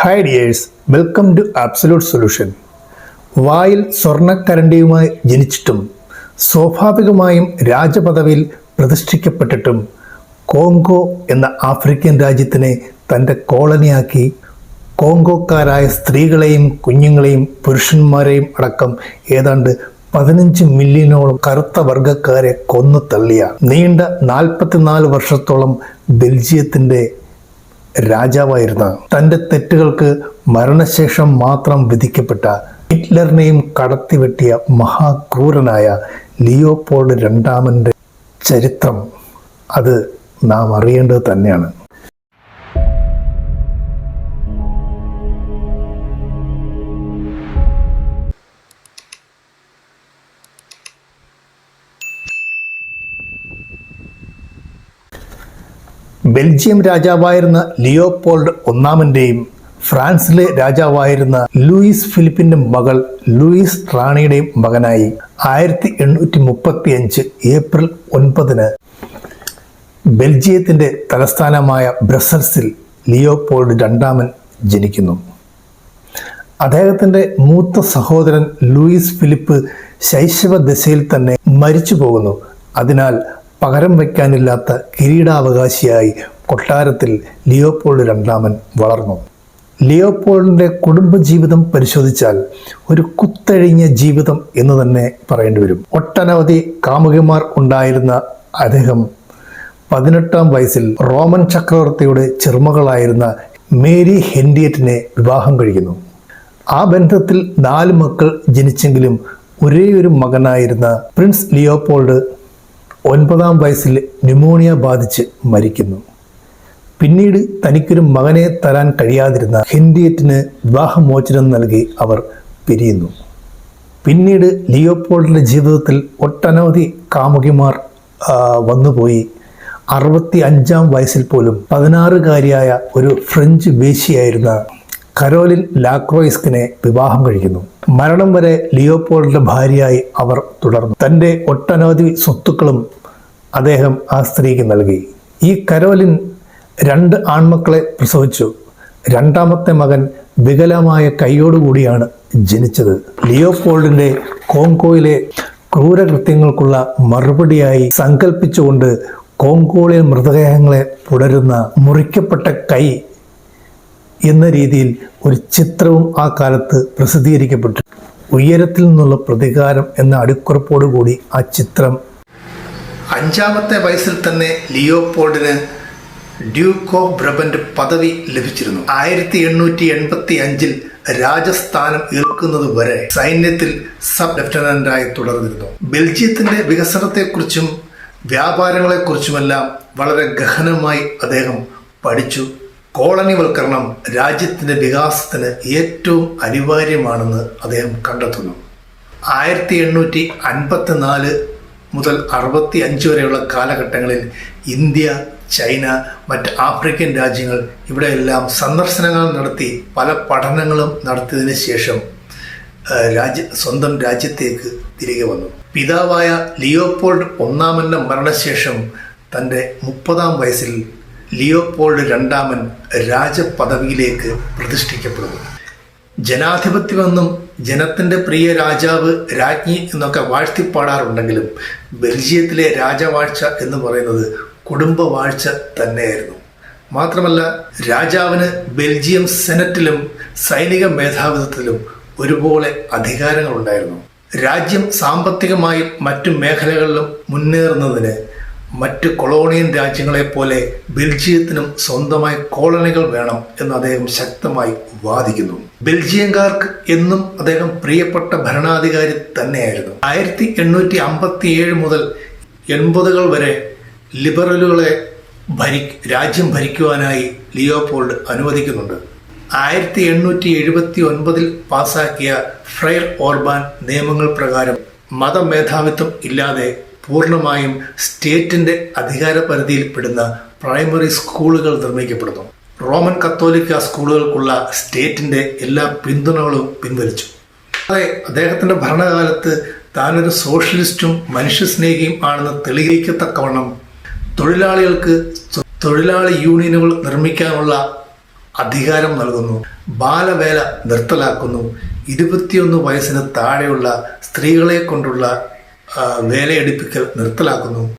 Hi dears welcome to absolute solution വായിൽ സ്വർണക്കരണ്ടിയുമായി ജനിച്ചിട്ടും സ്വാഭാവികമായും രാജപദവിയിൽ പ്രതിഷ്ഠിക്കപ്പെട്ടിട്ടും കോങ്കോ എന്ന ആഫ്രിക്കൻ രാജ്യത്തിനെ തന്റെ കോളനിയാക്കി കോങ്കോക്കാരായ സ്ത്രീകളെയും കുഞ്ഞുങ്ങളെയും പുരുഷന്മാരെയും അടക്കം ഏതാണ്ട് പതിനഞ്ച് മില്യനോളം കറുത്ത വർഗക്കാരെ കൊന്നു തള്ളിയ നീണ്ട നാൽപ്പത്തിനാല് വർഷത്തോളം ബെൽജിയത്തിന്റെ രാജാവായിരുന്ന തന്റെ തെറ്റുകൾക്ക് മരണശേഷം മാത്രം വിധിക്കപ്പെട്ട ഹിറ്റ്ലറിനെയും കടത്തിവെട്ടിയ മഹാക്രൂരനായ ലിയോപോൾഡ് രണ്ടാമന്റെ ചരിത്രം. അത് നാം അറിയേണ്ടത് തന്നെയാണ്. ബെൽജിയം രാജാവായിരുന്ന ലിയോപോൾഡ് ഒന്നാമന്റെയും ഫ്രാൻസിലെ രാജാവായിരുന്ന ലൂയിസ് ഫിലിപ്പിന്റെ മകൾ ലൂയിസ് റാണിയുടെയും മകനായി ആയിരത്തി എണ്ണൂറ്റി മുപ്പത്തി അഞ്ച് ഏപ്രിൽ ഒൻപതിന് ബെൽജിയത്തിന്റെ തലസ്ഥാനമായ ബ്രസൽസിൽ ലിയോപോൾഡ് രണ്ടാമൻ ജനിക്കുന്നു. അദ്ദേഹത്തിന്റെ മൂത്ത സഹോദരൻ ലൂയിസ് ഫിലിപ്പ് ശൈശവ ദശയിൽ തന്നെ മരിച്ചു പോകുന്നു അതിനാൽ പകരം വയ്ക്കാനില്ലാത്ത കിരീടാവകാശിയായി കൊട്ടാരത്തിൽ ലിയോപോൾഡ് രണ്ടാമൻ വളർന്നു. ലിയോപോൾഡിന്റെ കുടുംബജീവിതം പരിശോധിച്ചാൽ ഒരു കുത്തഴിഞ്ഞ ജീവിതം എന്ന് തന്നെ പറയേണ്ടി വരും. ഒട്ടനവധി കാമുകിമാർ ഉണ്ടായിരുന്ന അദ്ദേഹം പതിനെട്ടാം വയസ്സിൽ റോമൻ ചക്രവർത്തിയുടെ ചെറുമകളായിരുന്ന മേരി ഹെൻഡിയറ്റിനെ വിവാഹം കഴിക്കുന്നു. ആ ബന്ധത്തിൽ നാല് മക്കൾ ജനിച്ചെങ്കിലും ഒരേ ഒരു മകനായിരുന്ന പ്രിൻസ് ലിയോപോൾഡ് ഒൻപതാം വയസ്സിൽ ന്യൂമോണിയ ബാധിച്ച് മരിക്കുന്നു. പിന്നീട് തനിക്കൊരു മകനെ തരാൻ കഴിയാതിരുന്ന ഹെൻറിയറ്റിന് വിവാഹമോചനം നൽകി അവർ പിരിയുന്നു. പിന്നീട് ലിയോപോൾഡിന്റെ ജീവിതത്തിൽ ഒട്ടനവധി കാമുകിമാർ വന്നുപോയി. അറുപത്തി അഞ്ചാം വയസ്സിൽ പോലും പതിനാറുകാരിയായ ഒരു ഫ്രഞ്ച് വേശിയായിരുന്ന കരോലിൻ ലാക്രോയിസ്കിനെ വിവാഹം കഴിക്കുന്നു. മരണം വരെ ലിയോപോൾഡിന്റെ ഭാര്യയായി അവർ തുടർന്നു. തന്റെ ഒട്ടനവധി സ്വത്തുക്കളും അദ്ദേഹം ആ സ്ത്രീക്ക് നൽകി. ഈ കരോലിൻ രണ്ട് ആൺമക്കളെ പ്രസവിച്ചു. രണ്ടാമത്തെ മകൻ വികലമായ കൈയോടുകൂടിയാണ് ജനിച്ചത്. ലിയോപോൾഡിന്റെ കോങ്കോയിലെ ക്രൂരകൃത്യങ്ങൾക്കുള്ള മറുപടിയായി സങ്കല്പിച്ചുകൊണ്ട് കോങ്കോളിയൻ മൃതദേഹങ്ങളെ പുടരുന്ന മുറിക്കപ്പെട്ട കൈ എന്ന രീതിയിൽ ഒരു ചിത്രവും ആ കാലത്ത് പ്രസിദ്ധീകരിക്കപ്പെട്ടു. ഉയരത്തിൽ നിന്നുള്ള പ്രതികാരം എന്ന അടിക്കുറപ്പോടുകൂടി ആ ചിത്രം അഞ്ചാമത്തെ വയസ്സിൽ തന്നെ ലിയോപോൾഡിന് ഡ്യൂക്ക് ഓഫ് ബ്രബന്റ് പദവി ലഭിച്ചിരുന്നു. ആയിരത്തി എണ്ണൂറ്റി എൺപത്തി അഞ്ചിൽ രാജസ്ഥാനം ഏൽക്കുന്നത് വരെ സൈന്യത്തിൽ സബ് ലഫ്റ്റനന്റായി തുടർന്നിരുന്നു. ബെൽജിയത്തിന്റെ വികസനത്തെക്കുറിച്ചും വ്യാപാരങ്ങളെക്കുറിച്ചുമെല്ലാം വളരെ ഗഹനമായി അദ്ദേഹം പഠിച്ചു. കോളനിവൽക്കരണം രാജ്യത്തിന്റെ വികാസത്തിന് ഏറ്റവും അനിവാര്യമാണെന്ന് അദ്ദേഹം കണ്ടെത്തുന്നു. ആയിരത്തി എണ്ണൂറ്റി അൻപത്തി നാല് മുതൽ അറുപത്തി അഞ്ച് വരെയുള്ള കാലഘട്ടങ്ങളിൽ ഇന്ത്യ ചൈന മറ്റ് ആഫ്രിക്കൻ രാജ്യങ്ങൾ ഇവിടെയെല്ലാം സന്ദർശനങ്ങൾ നടത്തി പല പഠനങ്ങളും നടത്തിയതിനു ശേഷം രാജ്യ സ്വന്തം രാജ്യത്തേക്ക് തിരികെ വന്നു. പിതാവായ ലിയോപോൾഡ് ഒന്നാമന്റെ മരണശേഷം തന്റെ മുപ്പതാം വയസ്സിൽ ലിയോപോൾഡ് രണ്ടാമൻ രാജപദവിയിലേക്ക് പ്രതിഷ്ഠിക്കപ്പെടുന്നു. ജനാധിപത്യമെന്നും ജനത്തിന്റെ പ്രിയ രാജാവ് രാജ്ഞി എന്നൊക്കെ വാഴ്ത്തിപ്പാടാറുണ്ടെങ്കിലും ബെൽജിയത്തിലെ രാജവാഴ്ച എന്ന് പറയുന്നത് കുടുംബവാഴ്ച തന്നെയായിരുന്നു. മാത്രമല്ല രാജാവിന് ബെൽജിയം സെനറ്റിലും സൈനിക മേധാവിത്വത്തിലും ഒരുപോലെ അധികാരങ്ങളുണ്ടായിരുന്നു. രാജ്യം സാമ്പത്തികമായും മറ്റു മേഖലകളിലും മുന്നേറുന്നതിന് മറ്റ് കൊളോണിയൻ രാജ്യങ്ങളെ പോലെ ബെൽജിയത്തിനും സ്വന്തമായി കോളനികൾ വേണം എന്ന് അദ്ദേഹം ശക്തമായി വാദിക്കുന്നു. ബെൽജിയംകാർക്ക് എന്നും അദ്ദേഹം പ്രിയപ്പെട്ട ഭരണാധികാരി തന്നെയായിരുന്നു. ആയിരത്തി എണ്ണൂറ്റി അമ്പത്തി ഏഴ് മുതൽ എൺപതുകൾ വരെ ലിബറലുകളെ ഭരി രാജ്യം ഭരിക്കുവാനായി ലിയോപോൾഡ് അനുവദിക്കുന്നുണ്ട്. ആയിരത്തി എണ്ണൂറ്റി എഴുപത്തി ഒൻപതിൽ പാസാക്കിയ ഫ്രയർ ഓർബാൻ നിയമങ്ങൾ പ്രകാരം മതമേധാവിത്വം ഇല്ലാതെ പൂർണമായും സ്റ്റേറ്റിന്റെ അധികാര പരിധിയിൽപ്പെടുന്ന പ്രൈമറി സ്കൂളുകൾ നിർമ്മിക്കപ്പെടുന്നു. റോമൻ കത്തോലിക്ക സ്കൂളുകൾക്കുള്ള സ്റ്റേറ്റിന്റെ എല്ലാ പിന്തുണകളും പിൻവലിച്ചു. അതെ അദ്ദേഹത്തിന്റെ ഭരണകാലത്ത് താനൊരു സോഷ്യലിസ്റ്റും മനുഷ്യസ്നേഹിയും ആണെന്ന് തെളിയിക്കത്തക്കവണ്ണം തൊഴിലാളികൾക്ക് തൊഴിലാളി യൂണിയനുകൾ നിർമ്മിക്കാനുള്ള അധികാരം നൽകുന്നു. ബാലവേല നിർത്തലാക്കുന്നു. ഇരുപത്തിയൊന്ന് വയസ്സിന് താഴെയുള്ള സ്ത്രീകളെ കൊണ്ടുള്ള വേലയെടുപ്പിക്കൽ നിർത്തലാക്കുന്നു.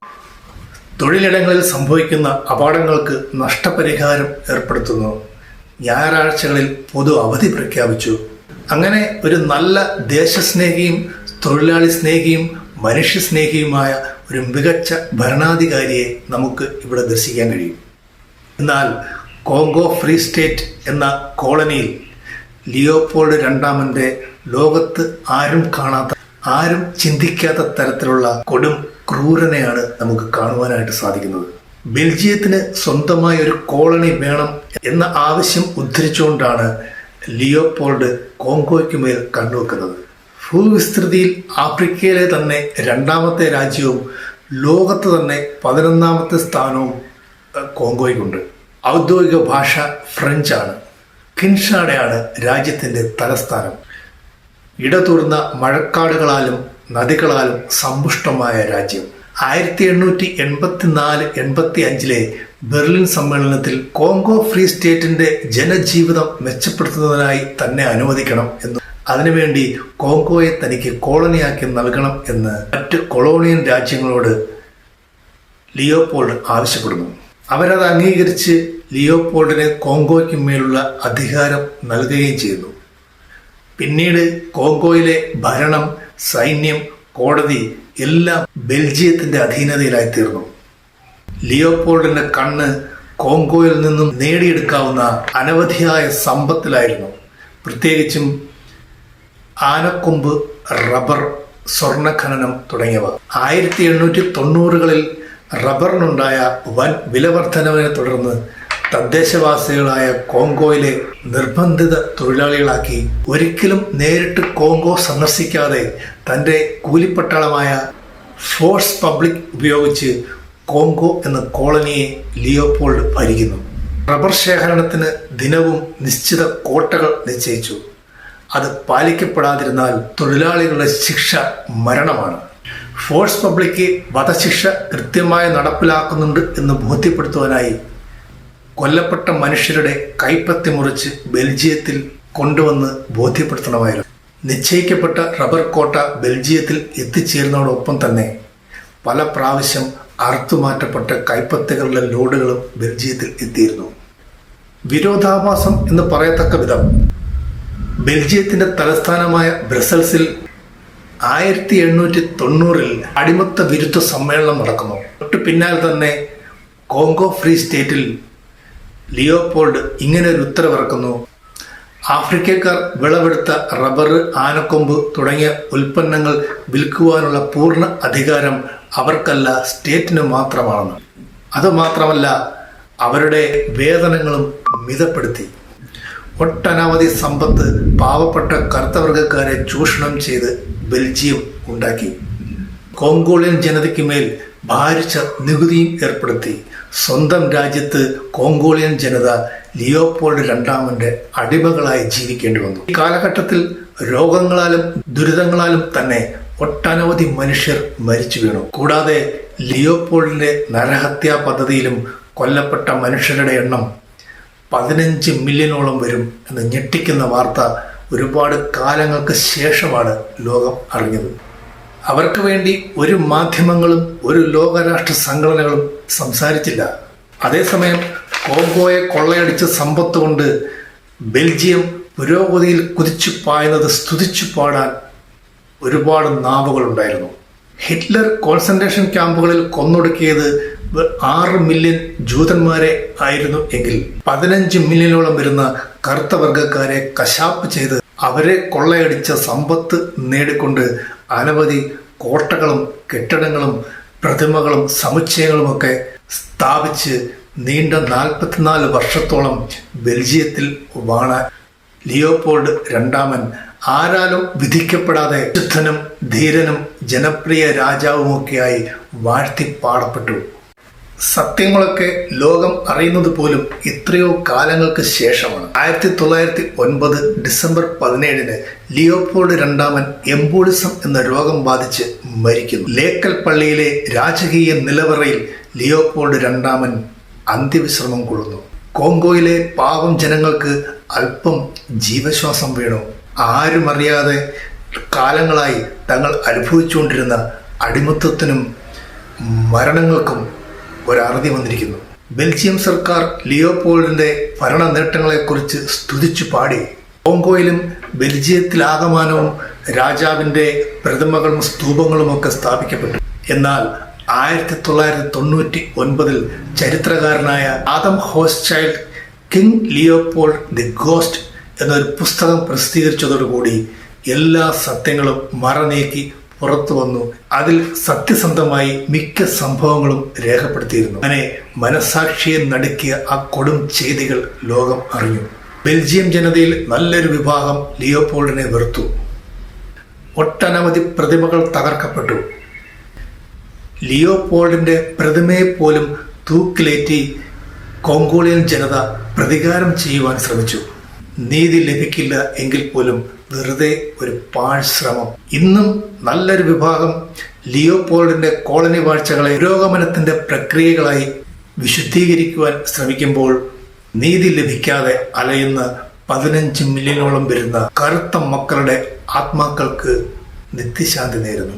തൊഴിലിടങ്ങളിൽ സംഭവിക്കുന്ന അപകടങ്ങൾക്ക് നഷ്ടപരിഹാരം ഏർപ്പെടുത്തുന്നു. ഞായറാഴ്ചകളിൽ പൊതു അവധി പ്രഖ്യാപിച്ചു. അങ്ങനെ ഒരു നല്ല ദേശസ്നേഹിയും തൊഴിലാളി സ്നേഹിയും മനുഷ്യസ്നേഹിയുമായ ഒരു മികച്ച ഭരണാധികാരിയെ നമുക്ക് ഇവിടെ ദർശിക്കാൻ കഴിയും. എന്നാൽ കോങ്കോ ഫ്രീ സ്റ്റേറ്റ് എന്ന കോളനിയിൽ ലിയോപോൾഡ് രണ്ടാമന്റെ ലോകത്ത് ആരും കാണാത്ത ആരും ചിന്തിക്കാത്ത തരത്തിലുള്ള കൊടും ക്രൂരനെയാണ് നമുക്ക് കാണുവാനായിട്ട് സാധിക്കുന്നത്. ബെൽജിയത്തിന് സ്വന്തമായ ഒരു കോളനി വേണം എന്ന ആവശ്യം ഉദ്ധരിച്ചുകൊണ്ടാണ് ലിയോപോൾഡ് കോങ്കോയ്ക്ക് മേൽ കണ്ണുവെക്കുന്നത്. ഭൂവിസ്തൃതിയിൽ ആഫ്രിക്കയിലെ തന്നെ രണ്ടാമത്തെ രാജ്യവും ലോകത്ത് തന്നെ പതിനൊന്നാമത്തെ സ്ഥാനവും കോങ്കോയ്ക്കുണ്ട്. ഔദ്യോഗിക ഭാഷ ഫ്രഞ്ചാണ്. കിൻഷാഡയാണ് രാജ്യത്തിന്റെ തലസ്ഥാനം. ഇടതൂർന്ന മഴക്കാടുകളാലും നദികളാലും സമ്പുഷ്ടമായ രാജ്യം. ആയിരത്തി എണ്ണൂറ്റി എൺപത്തിനാല് എൺപത്തി അഞ്ചിലെ ബെർലിൻ സമ്മേളനത്തിൽ കോങ്കോ ഫ്രീ സ്റ്റേറ്റിന്റെ ജനജീവിതം മെച്ചപ്പെടുത്തുന്നതിനായി തന്നെ അനുവദിക്കണം എന്ന്. അതിനുവേണ്ടി കോങ്കോയെ തനിക്ക് കോളനിയാക്കി നൽകണം എന്ന് മറ്റ് കൊളോണിയൻ രാജ്യങ്ങളോട് ലിയോപോൾഡ് ആവശ്യപ്പെടുന്നു. അവരത് അംഗീകരിച്ച് ലിയോപോൾഡിന് കോങ്കോയ്ക്ക് മേലുള്ള അധികാരം നൽകുകയും ചെയ്യുന്നു. പിന്നീട് കോങ്കോയിലെ ഭരണം സൈന്യം കോടതി എല്ലാം ബെൽജിയത്തിന്റെ അധീനതയിലായി തീർന്നു. ലിയോപോൾഡിന്റെ കണ്ണ് കോങ്കോയിൽ നിന്നും നേടിയെടുക്കാവുന്ന അനവധിയായ സമ്പത്തിലായിരുന്നു. പ്രത്യേകിച്ചും ആനക്കൊമ്പ് റബ്ബർ സ്വർണഖനനം തുടങ്ങിയവ. ആയിരത്തി എണ്ണൂറ്റി തൊണ്ണൂറുകളിൽ റബ്ബറിനുണ്ടായ വൻ വിലവർദ്ധനവിനെ തുടർന്ന് തദ്ദേശവാസികളായ കോങ്കോയിലെ നിർബന്ധിത തൊഴിലാളികളാക്കി ഒരിക്കലും നേരിട്ട് കോങ്കോ സന്ദർശിക്കാതെ തന്റെ കൂലിപ്പട്ടാളമായ ഫോഴ്സ് പബ്ലിക് ഉപയോഗിച്ച് കോങ്കോ എന്ന കോളനിയെ ലിയോപോൾഡ് ഭരിക്കുന്നു. റബ്ബർ ശേഖരണത്തിന് ദിനവും നിശ്ചിത കോട്ടകൾ നിശ്ചയിച്ചു. അത് പാലിക്കപ്പെടാതിരുന്നാൽ തൊഴിലാളികളുടെ ശിക്ഷ മരണമാണ്. ഫോഴ്സ് പബ്ലിക്ക് വധശിക്ഷ കൃത്യമായി നടപ്പിലാക്കുന്നുണ്ട് എന്ന് ബോധ്യപ്പെടുത്തുവാനായി കൊല്ലപ്പെട്ട മനുഷ്യരുടെ കൈപ്പത്തി മുറിച്ച് ബെൽജിയത്തിൽ കൊണ്ടുവന്ന് ബോധ്യപ്പെടുത്തണമായിരുന്നു. നിശ്ചയിക്കപ്പെട്ട റബ്ബർ കോട്ട ബെൽജിയത്തിൽ എത്തിച്ചേരുന്നതോടൊപ്പം തന്നെ പല പ്രാവശ്യം അറുത്തുമാറ്റപ്പെട്ട കൈപ്പത്തികളുടെ ലോഡുകളും ബെൽജിയത്തിൽ എത്തിയിരുന്നു. വിരോധാഭാസം എന്ന് പറയത്തക്ക വിധം ബെൽജിയത്തിന്റെ തലസ്ഥാനമായ ബ്രസൽസിൽ ആയിരത്തി എണ്ണൂറ്റി തൊണ്ണൂറിൽ അടിമത്ത വിരുദ്ധ സമ്മേളനം നടക്കുന്നു. തൊട്ട് പിന്നാലെ തന്നെ കോങ്കോ ഫ്രീ സ്റ്റേറ്റിൽ ലിയോപോൾഡ് ഇങ്ങനെ ഒരു ഉത്തരവിറക്കുന്നു. ആഫ്രിക്കക്കാർ വിളവെടുത്ത റബ്ബർ ആനക്കൊമ്പ് തുടങ്ങിയ ഉൽപ്പന്നങ്ങൾ വിൽക്കുവാനുള്ള പൂർണ അധികാരം അവർക്കല്ല സ്റ്റേറ്റിന് മാത്രമാണ്. അതുമാത്രമല്ല അവരുടെ വേതനങ്ങളും മിതപ്പെടുത്തി. ഒട്ടനവധി സമ്പത്ത് പാവപ്പെട്ട കറുത്തവർഗക്കാരെ ചൂഷണം ചെയ്ത് ബെൽജിയം ഉണ്ടാക്കി. കോങ്കോളിയൻ ജനതയ്ക്ക് മേൽ ഭാരിച്ച നികുതിയും ഏർപ്പെടുത്തി. സ്വന്തം രാജ്യത്ത് കോങ്കോളിയൻ ജനത ലിയോപോൾഡ് രണ്ടാമന്റെ അടിമകളായി ജീവിക്കേണ്ടി വന്നു. ഈ കാലഘട്ടത്തിൽ രോഗങ്ങളാലും ദുരിതങ്ങളാലും തന്നെ ഒട്ടനവധി മനുഷ്യർ മരിച്ചു വീണു. കൂടാതെ ലിയോപോൾഡിന്റെ നരഹത്യാ പദ്ധതിയിലും കൊല്ലപ്പെട്ട മനുഷ്യരുടെ എണ്ണം പതിനഞ്ച് മില്യണോളം വരും എന്ന് ഞെട്ടിക്കുന്ന വാർത്ത ഒരുപാട് കാലങ്ങൾക്ക് ശേഷമാണ് ലോകം അറിഞ്ഞത്. അവർക്ക് വേണ്ടി ഒരു മാധ്യമങ്ങളും ഒരു ലോകരാഷ്ട്ര സംഘടനകളും സംസാരിച്ചില്ല. അതേസമയം കോങ്കോയെ കൊള്ളയടിച്ച സമ്പത്ത് കൊണ്ട് ബെൽജിയം പുരോഗതിയിൽ കുതിച്ചു പായുന്നത് സ്തുതിച്ചു പാടാൻ ഒരുപാട് നാവുകളുണ്ടായിരുന്നു ഹിറ്റ്ലർ കോൺസെൻട്രേഷൻ ക്യാമ്പുകളിൽ കൊന്നൊടുക്കിയത് ആറ് മില്യൺ ജൂതന്മാരെ ആയിരുന്നു എങ്കിൽ പതിനഞ്ച് മില്യണോളം വരുന്ന കറുത്ത വർഗക്കാരെ കശാപ്പ് ചെയ്ത് അവരെ കൊള്ളയടിച്ച സമ്പത്ത് നേടിക്കൊണ്ട് അനവധി കോട്ടകളും കെട്ടിടങ്ങളും പ്രതിമകളും സമുച്ചയങ്ങളുമൊക്കെ സ്ഥാപിച്ച് നീണ്ട നാൽപ്പത്തിനാല് വർഷത്തോളം ബെൽജിയത്തിൽ വാണ ലിയോപോൾഡ് രണ്ടാമൻ. ആരാലും വിധിക്കപ്പെടാതെ ശുദ്ധനും ധീരനും ജനപ്രിയ രാജാവുമൊക്കെയായി വാഴ്ത്തി പാടപ്പെട്ടു. സത്യങ്ങളൊക്കെ ലോകം അറിയുന്നത് പോലും എത്രയോ കാലങ്ങൾക്ക് ശേഷമാണ്. ആയിരത്തി തൊള്ളായിരത്തി ഒൻപത് ഡിസംബർ പതിനേഴിന് ലിയോപോൾഡ് രണ്ടാമൻ എംബോളിസം എന്ന രോഗം ബാധിച്ച് മരിക്കുന്നു. ലേക്കൽ പള്ളിയിലെ രാജകീയ നിലവറയിൽ ലിയോപോൾഡ് രണ്ടാമൻ അന്ത്യവിശ്രമം കൊള്ളുന്നു. കോങ്കോയിലെ പാവം ജനങ്ങൾക്ക് അല്പം ജീവശ്വാസം വേണു? ആരും അറിയാതെ കാലങ്ങളായി തങ്ങൾ അനുഭവിച്ചുകൊണ്ടിരുന്ന അടിമത്തത്തിനും മരണങ്ങൾക്കും ഒരറുതി വന്നിരിക്കുന്നു. ബെൽജിയം സർക്കാർ ലിയോപോൾഡിന്റെ ഭരണ നേട്ടങ്ങളെക്കുറിച്ച് സ്തുതിച്ചു പാടി. കോങ്കോയിലും ബെൽജിയത്തിലാകമാനവും രാജാവിന്റെ പ്രതിമകളും സ്തൂപങ്ങളും ഒക്കെ സ്ഥാപിക്കപ്പെട്ടു. എന്നാൽ ആയിരത്തി തൊള്ളായിരത്തി തൊണ്ണൂറ്റി ഒൻപതിൽ ചരിത്രകാരനായ Adam Hochschild King Leopold the Ghost എന്നൊരു പുസ്തകം പ്രസിദ്ധീകരിച്ചതോടുകൂടി എല്ലാ സത്യങ്ങളും മറനീക്കി പുറത്തു വന്നു. അതിൽ സത്യസന്ധമായി മിക്ക സംഭവങ്ങളും രേഖപ്പെടുത്തിയിരുന്നു. അങ്ങനെ മനസാക്ഷിയെ നടുക്കിയ ആ കൊടും ചെയ്തികൾ ലോകം അറിഞ്ഞു. ബെൽജിയം ജനതയിൽ നല്ലൊരു വിഭാഗം ലിയോപോൾഡിനെ വെറുത്തു. ഒട്ടനവധി പ്രതിമകൾ തകർക്കപ്പെട്ടു. ലിയോപോൾഡിന്റെ പ്രതിമയെ പോലും തൂക്കിലേറ്റി കോങ്കോളിയൻ ജനത പ്രതികാരം ചെയ്യുവാൻ ശ്രമിച്ചു. നീതി ലഭിക്കില്ല എങ്കിൽ പോലും വെറുതെ ഒരു പാഴ്ശ്രമം. ഇന്നും നല്ലൊരു വിഭാഗം ലിയോപോൾഡിന്റെ കോളനി വാഴ്ചകളെ പുരോഗമനത്തിന്റെ പ്രക്രിയകളായി വിശുദ്ധീകരിക്കുവാൻ ശ്രമിക്കുമ്പോൾ നീതി ലഭിക്കാതെ അലയുന്ന പതിനഞ്ച് മില്യണോളം വരുന്ന കറുത്ത മക്കളുടെ ആത്മാക്കൾക്ക് നിത്യശാന്തി നേരുന്നു.